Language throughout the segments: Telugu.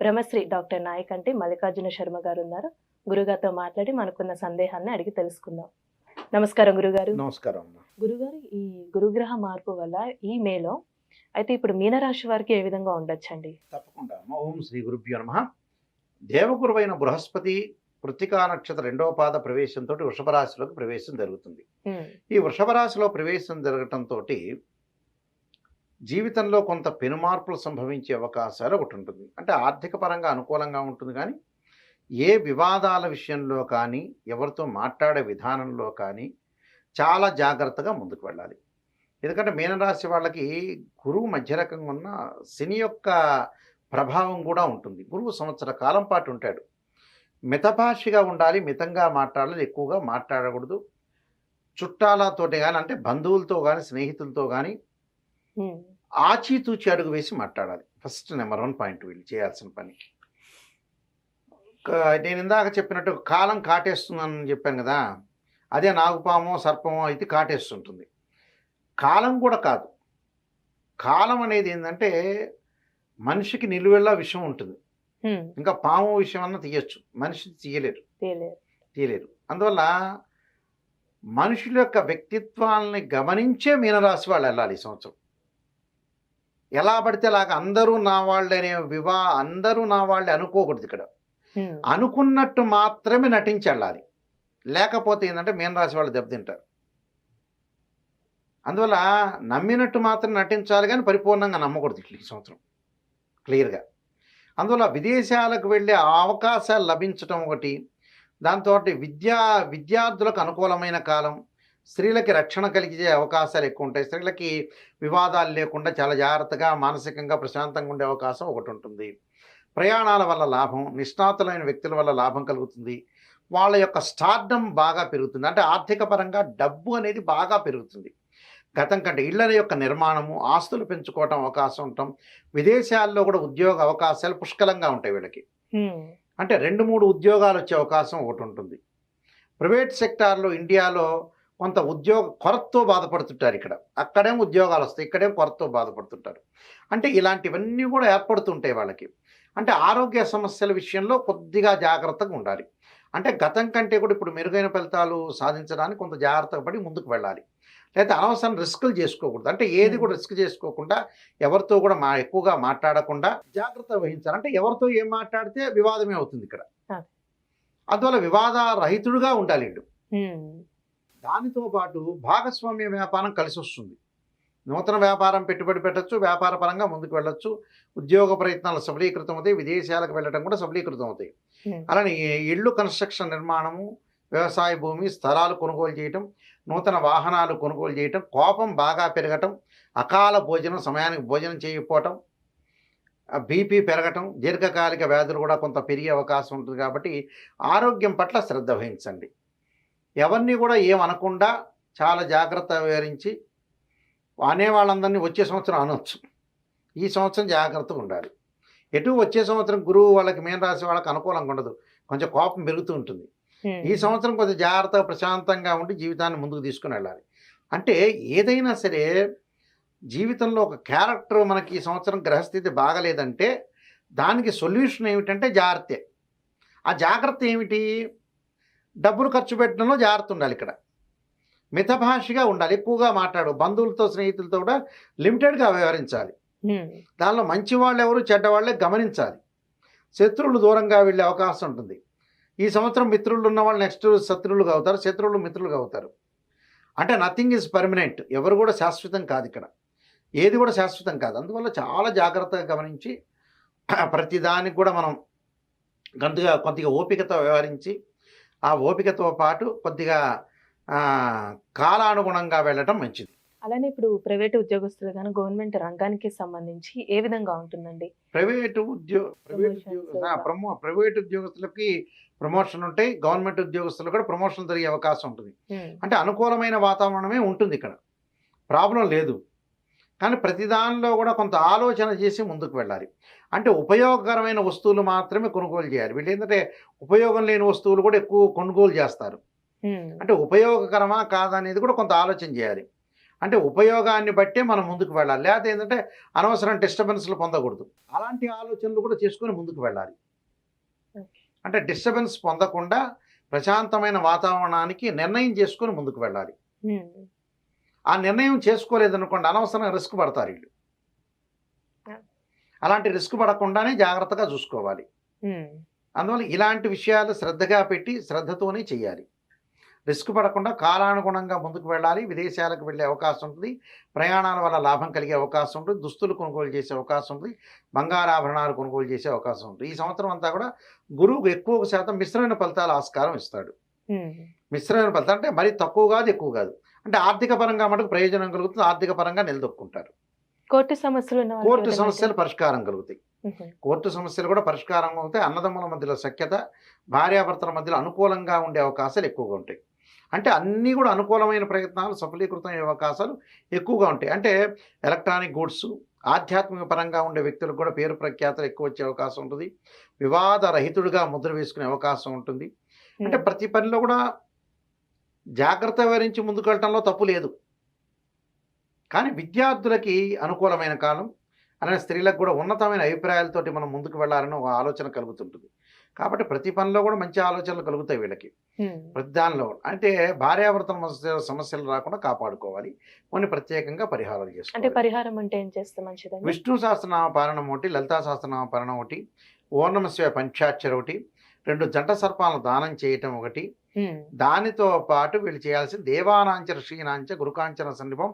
బ్రహ్మశ్రీ డాక్టర్ నాయక్ అంటే మల్లికార్జున శర్మ గారు ఉన్నారు గురుగారితో మాట్లాడి మనకున్న సందేహాన్ని అడిగి తెలుసుకుందాం. నమస్కారం గురుగారు. నమస్కారం గురుగారు ఈ గురుగ్రహ మార్పు వల్ల ఈ మేలో అయితే ఇప్పుడు మీనరాశి వారికి ఏ విధంగా ఉండొచ్చండి? తప్పకుండా ఓం శ్రీ గురుభ్యో నమ. దేవగురువైన బృహస్పతి కృతికా నక్షత్ర రెండవ పాద ప్రవేశంతో వృషభ రాశిలోకి ప్రవేశం జరుగుతుంది. ఈ వృషభ రాశిలో ప్రవేశం జరగటంతో జీవితంలో కొంత పెనుమార్పులు సంభవించే అవకాశాలు ఒకటి ఉంటుంది. అంటే ఆర్థిక పరంగా అనుకూలంగా ఉంటుంది కానీ ఏ వివాదాల విషయంలో కానీ ఎవరితో మాట్లాడే విధానంలో కానీ చాలా జాగ్రత్తగా ముందుకు వెళ్ళాలి. ఎందుకంటే మీనరాశి వాళ్ళకి గురువు మధ్య రకంగా ఉన్న శని యొక్క ప్రభావం కూడా ఉంటుంది. గురువు సంవత్సర కాలం పాటు ఉంటాడు. మితభాషిగా ఉండాలి మితంగా మాట్లాడాలి ఎక్కువగా మాట్లాడకూడదు. చుట్టాలతోటి కానీ అంటే బంధువులతో కానీ స్నేహితులతో కానీ ఆచితూచి అడుగు వేసి మాట్లాడాలి. ఫస్ట్ నెంబర్ వన్ పాయింట్ వీళ్ళు చేయాల్సిన పని. నేను ఇందాక చెప్పినట్టు కాలం కాటేస్తుందని చెప్పాను కదా అదే నాగుపామో సర్పమో అయితే కాటేస్తుంటుంది. కాలం కూడా కాదు. కాలం అనేది ఏంటంటే మనిషికి నిలువెల్లా విషయం ఉంటుంది. ఇంకా పాము విషయం అన్న తీయచ్చు. మనిషి తీయలేరు. తీయలేరు. అందువల్ల మనుషుల యొక్క వ్యక్తిత్వాలని గమనించే మీనరాశి వాళ్ళు వెళ్ళాలి ఈ సంవత్సరం. ఎలా పడితే అలాగ అందరూ నా వాళ్ళే అనే వివా అందరూ నా వాళ్ళే అనుకోకూడదు ఇక్కడ. అనుకున్నట్టు మాత్రమే నటించి వెళ్ళాలి లేకపోతే ఏంటంటే మీనరాశి వాళ్ళు దెబ్బతింటారు. అందువల్ల నమ్మినట్టు మాత్రం నటించాలి కానీ పరిపూర్ణంగా నమ్మకూడదు ఇట్లా ఈ సంవత్సరం. క్లియర్గా. అందువల్ల విదేశాలకు వెళ్ళే అవకాశాలు లభించటం ఒకటి దాంతో విద్యా విద్యార్థులకు అనుకూలమైన కాలం స్త్రీలకి రక్షణ కలిగే అవకాశాలు ఎక్కువ ఉంటాయి స్త్రీలకి వివాదాలు లేకుండా చాలా జాగ్రత్తగా మానసికంగా ప్రశాంతంగా ఉండే అవకాశం ఒకటి ఉంటుంది ప్రయాణాల వల్ల లాభం నిష్ణాతులైన వ్యక్తుల వల్ల లాభం కలుగుతుంది. వాళ్ళ యొక్క స్టార్డమ్ బాగా పెరుగుతుంది. అంటే ఆర్థిక పరంగా డబ్బు అనేది బాగా పెరుగుతుంది. గతం కంటే ఇళ్ళ యొక్క నిర్మాణము ఆస్తులు పెంచుకోవటం అవకాశం ఉండటం విదేశాల్లో కూడా ఉద్యోగ అవకాశాలు పుష్కలంగా ఉంటాయి వీళ్ళకి. అంటే రెండు మూడు ఉద్యోగాలు వచ్చే అవకాశం ఒకటి ఉంటుంది ప్రైవేట్ సెక్టార్లో ఇండియాలో కొంత ఉద్యోగ కొరతతో బాధపడుతుంటారు ఇక్కడ. అక్కడేం ఉద్యోగాలు వస్తాయి ఇక్కడేం కొరతతో బాధపడుతుంటారు. అంటే ఇలాంటివన్నీ కూడా ఏర్పడుతుంటాయి వాళ్ళకి. అంటే ఆరోగ్య సమస్యల విషయంలో కొద్దిగా జాగ్రత్తగా ఉండాలి. అంటే గతం కంటే కూడా ఇప్పుడు మెరుగైన ఫలితాలు సాధించడానికి కొంత జాగ్రత్తగా పడి ముందుకు వెళ్ళాలి. లేకపోతే అనవసరం రిస్కులు చేసుకోకూడదు. అంటే ఏది కూడా రిస్క్ చేసుకోకుండా ఎవరితో కూడా మా ఎక్కువగా మాట్లాడకుండా జాగ్రత్త వహించాలి. అంటే ఎవరితో ఏం మాట్లాడితే వివాదమే అవుతుంది ఇక్కడ. అందువల్ల వివాద రహితుడుగా ఉండాలి దానితో పాటు భాగస్వామ్య వ్యాపారం కలిసి వస్తుంది. నూతన వ్యాపారం పెట్టుబడి పెట్టచ్చు వ్యాపార పరంగా ముందుకు వెళ్ళొచ్చు ఉద్యోగ ప్రయత్నాలు సఫలీకృతం అవుతాయి విదేశాలకు వెళ్ళడం కూడా సఫలీకృతం అవుతాయి. అలానే ఇళ్ళు కన్స్ట్రక్షన్ నిర్మాణము వ్యవసాయ భూమి స్థలాలు కొనుగోలు చేయటం నూతన వాహనాలు కొనుగోలు చేయటం కోపం బాగా పెరగటం అకాల భోజనం సమయానికి భోజనం చేయకపోవటం బీపీ పెరగటం దీర్ఘకాలిక వ్యాధులు కూడా కొంత పెరిగే అవకాశం ఉంటుంది కాబట్టి ఆరోగ్యం పట్ల శ్రద్ధ వహించండి. ఎవరిని కూడా ఏమనకుండా చాలా జాగ్రత్త వివరించి అనే వాళ్ళందరినీ వచ్చే సంవత్సరం అనొచ్చు. ఈ సంవత్సరం జాగ్రత్తగా ఉండాలి. ఎటు వచ్చే సంవత్సరం గురువు వాళ్ళకి మీన రాశి వాళ్ళకి అనుకూలంగా ఉండదు. కొంచెం కోపం పెరుగుతూ ఉంటుంది. ఈ సంవత్సరం కొంచెం జాగ్రత్తగా ప్రశాంతంగా ఉండి జీవితాన్ని ముందుకు తీసుకుని వెళ్ళాలి. అంటే ఏదైనా సరే జీవితంలో ఒక క్యారెక్టర్ మనకి ఈ సంవత్సరం గ్రహస్థితి బాగలేదంటే దానికి సొల్యూషన్ ఏమిటంటే జాగ్రత్తే. ఆ జాగ్రత్త ఏమిటి? డబ్బులు ఖర్చు పెట్టడంలో జాగ్రత్త ఉండాలి ఇక్కడ. మితభాషిగా ఉండాలి. ఎక్కువగా మాట్లాడు. బంధువులతో స్నేహితులతో కూడా లిమిటెడ్గా వ్యవహరించాలి. దానిలో మంచి వాళ్ళు ఎవరు చెడ్డవాళ్ళే గమనించాలి. శత్రువులు దూరంగా వెళ్ళే అవకాశం ఉంటుంది. ఈ సంవత్సరం మిత్రులు ఉన్న వాళ్ళు నెక్స్ట్ శత్రువులుగా అవుతారు. శత్రువులు మిత్రులుగా అవుతారు. అంటే నథింగ్ ఈజ్ పర్మనెంట్. ఎవరు కూడా శాశ్వతం కాదు ఇక్కడ. ఏది కూడా శాశ్వతం కాదు. అందువల్ల చాలా జాగ్రత్తగా గమనించి ప్రతిదానికి కూడా మనం కొద్దిగా కొద్దిగా ఓపికతో వ్యవహరించి ఆ ఓపికతో పాటు కొద్దిగా కాలానుగుణంగా వెళ్ళటం మంచిది. అలానే ఇప్పుడు ప్రైవేట్ ఉద్యోగస్తులు కానీ గవర్నమెంట్ రంగానికి సంబంధించి ఏ విధంగా ఉంటుందండి? ప్రైవేటు ఉద్యోగ ప్రైవేట్ ప్రమో ప్రైవేట్ ఉద్యోగస్తులకి ప్రమోషన్ ఉంటాయి గవర్నమెంట్ ఉద్యోగస్తులు కూడా ప్రమోషన్ జరిగే అవకాశం ఉంటుంది. అంటే అనుకూలమైన వాతావరణమే ఉంటుంది ఇక్కడ. ప్రాబ్లం లేదు. కానీ ప్రతి దానిలో కూడా కొంత ఆలోచన చేసి ముందుకు వెళ్ళాలి. అంటే ఉపయోగకరమైన వస్తువులు మాత్రమే కొనుగోలు చేయాలి. వీళ్ళు ఏంటంటే ఉపయోగం లేని వస్తువులు కూడా ఎక్కువ కొనుగోలు చేస్తారు. అంటే ఉపయోగకరమా కాదా అనేది కూడా కొంత ఆలోచన చేయాలి. అంటే ఉపయోగాన్ని బట్టే మనం ముందుకు వెళ్ళాలి. లేకపోతే ఏంటంటే అనవసరం డిస్టర్బెన్స్లు పొందకూడదు. అలాంటి ఆలోచనలు కూడా చేసుకొని ముందుకు వెళ్ళాలి. అంటే డిస్టర్బెన్స్ పొందకుండా ప్రశాంతమైన వాతావరణానికి నిర్ణయం చేసుకొని ముందుకు వెళ్ళాలి. ఆ నిర్ణయం చేసుకోలేదనుకోండి అనవసరంగా రిస్క్ పడతారు వీళ్ళు. అలాంటి రిస్క్ పడకుండానే జాగ్రత్తగా చూసుకోవాలి. అందువల్ల ఇలాంటి విషయాలు శ్రద్ధగా పెట్టి శ్రద్ధతోనే చేయాలి. రిస్క్ పడకుండా కాలానుగుణంగా ముందుకు వెళ్ళాలి. విదేశాలకు వెళ్ళే అవకాశం ఉంటుంది. ప్రయాణాల వల్ల లాభం కలిగే అవకాశం ఉంటుంది. దుస్తులు కొనుగోలు చేసే అవకాశం ఉంటుంది. బంగారాభరణాలు కొనుగోలు చేసే అవకాశం ఉంటుంది. ఈ సంవత్సరం అంతా కూడా గురువు ఎక్కువ శాతం మిశ్రమైన ఫలితాల ఆస్కారం ఇస్తాడు. మిశ్రమైన ఫలితాలు అంటే మరీ తక్కువ కాదు ఎక్కువ కాదు. అంటే ఆర్థిక పరంగా మటుకు ప్రయోజనం కలుగుతుంది ఆర్థిక పరంగా నిలదొక్కుంటారు. కోర్టు సమస్యలు కోర్టు సమస్యలు పరిష్కారం కలుగుతాయి. కోర్టు సమస్యలు కూడా పరిష్కారం అవుతాయి అన్నదమ్ముల మధ్యలో సఖ్యత భార్యాభర్తల మధ్యలో అనుకూలంగా ఉండే అవకాశాలు ఎక్కువగా ఉంటాయి. అంటే అన్నీ కూడా అనుకూలమైన ప్రయత్నాలు సఫలీకృతం అయ్యే అవకాశాలు ఎక్కువగా ఉంటాయి. అంటే ఎలక్ట్రానిక్ గూడ్స్ ఆధ్యాత్మిక పరంగా ఉండే వ్యక్తులకు కూడా పేరు ప్రఖ్యాతలు ఎక్కువ వచ్చే అవకాశం ఉంటుంది. వివాద రహితుడిగా ముద్ర వేసుకునే అవకాశం ఉంటుంది. అంటే ప్రతి పనిలో కూడా జాగ్రత్త వహించి ముందుకు వెళ్ళటంలో తప్పు లేదు. కానీ విద్యార్థులకి అనుకూలమైన కాలం అలానే స్త్రీలకు కూడా ఉన్నతమైన అభిప్రాయాలతోటి మనం ముందుకు వెళ్ళాలని ఒక ఆలోచన కలుగుతుంటుంది. కాబట్టి ప్రతి పనిలో కూడా మంచి ఆలోచనలు కలుగుతాయి వీళ్ళకి. ప్రతి దానిలో అంటే భార్యాభర్తల సమస్యలు రాకుండా కాపాడుకోవాలి. కొన్ని ప్రత్యేకంగా పరిహారాలు అంటే చేసుకోవాలి. పరిహారం అంటే ఏం చేస్తే మంచిదండి? విష్ణు సహస్రనామ పాలనం ఒకటి లలితా సహస్రనామ పాలనం ఒకటి ఓర్ణమశివ పంచాక్షర ఒకటి రెండు జంట సర్పాలను దానం చేయటం ఒకటి. దానితో పాటు వీళ్ళు చేయాల్సిన దేవానాంచ ఋషీనాంచ గురుకాంచన సన్నిపం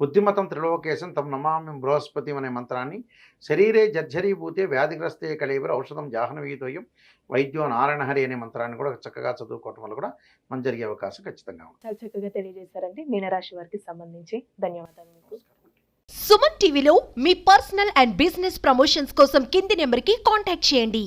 బుద్ధిమతం త్రిలోకేశం తమ నమామి బృహస్పతి అనే మంత్రాన్ని శరీరే జర్జరీభూతే వ్యాధిగ్రస్తే కళేవర ఔషధం జాహ్నవీతోయం వైద్యో నారాయణహరి అనే మంత్రాన్ని కూడా చక్కగా చదువుకోవటం వల్ల కూడా మన జరిగే అవకాశం ఖచ్చితంగా ఉంది. చాలా చక్కగా తెలియజేశారండి. మీనరాశి వారికి సంబంధించి ధన్యవాదాలు మీకు. సుమన్ టీవీలో మీ పర్సనల్ అండ్ బిజినెస్ ప్రమోషన్స్ కోసం కింది నెంబర్కి కాంటాక్ట్ చేయండి.